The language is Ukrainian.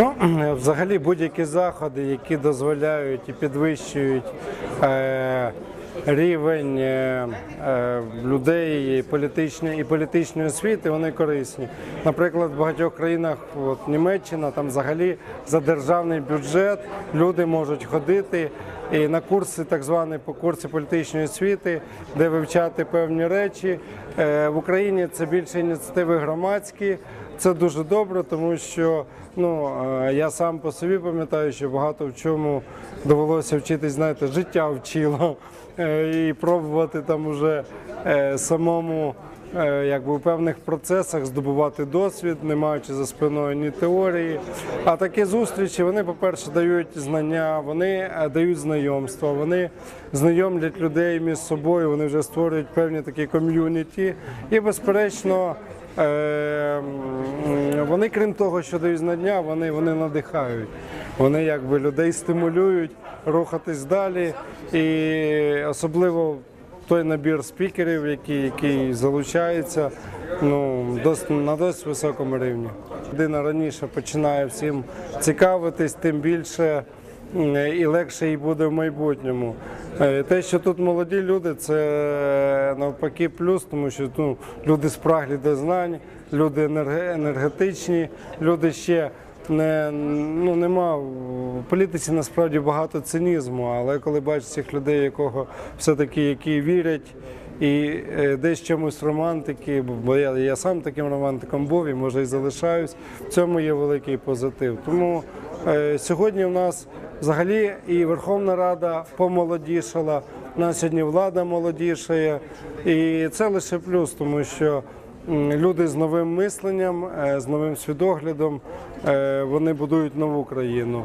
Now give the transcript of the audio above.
Ну, взагалі будь-які заходи, які дозволяють і підвищують е, рівень е, е, людей і політичної, і політичної освіти, вони корисні. Наприклад, в багатьох країнах, от Німеччина, там взагалі за державний бюджет люди можуть ходити і на курси, так звані по курси політичної освіти, де вивчати певні речі. Е, в Україні це більше ініціативи громадські. Це дуже добре, тому що ну е, я сам по собі пам'ятаю, що багато в чому довелося вчитись, знаєте, життя вчило е, і пробувати там уже самому. Е, Якби у певних процесах здобувати досвід, не маючи за спиною ні теорії. А такі зустрічі вони, по-перше, дають знання, вони е, дають знайомства, вони знайомлять людей між собою, вони вже створюють певні такі ком'юніті. І, безперечно, Е, Вони, крім того, що дають знання, вони, вони надихають. Вони якби людей стимулюють рухатись далі. І особливо той набір спікерів, який, який залучається ну, дос, на досить високому рівні. Людина раніше починає всім цікавитись, тим більше і легше їй буде в майбутньому. Е, Те, що тут молоді люди, це навпаки плюс, тому що ну, люди спраглі до знань, люди енергетичні, люди ще не ну нема в політиці насправді багато цинізму, але коли бачиш цих людей, якого все-таки які вірять. І е, десь чомусь романтики, бо я, я сам таким романтиком був і може і залишаюсь. В цьому є великий позитив. Тому е, сьогодні в нас взагалі і Верховна Рада помолодішала. У нас сьогодні влада молодішає, і це лише плюс, тому що люди з новим мисленням, е, з новим свідоглядом, е, вони будують нову країну.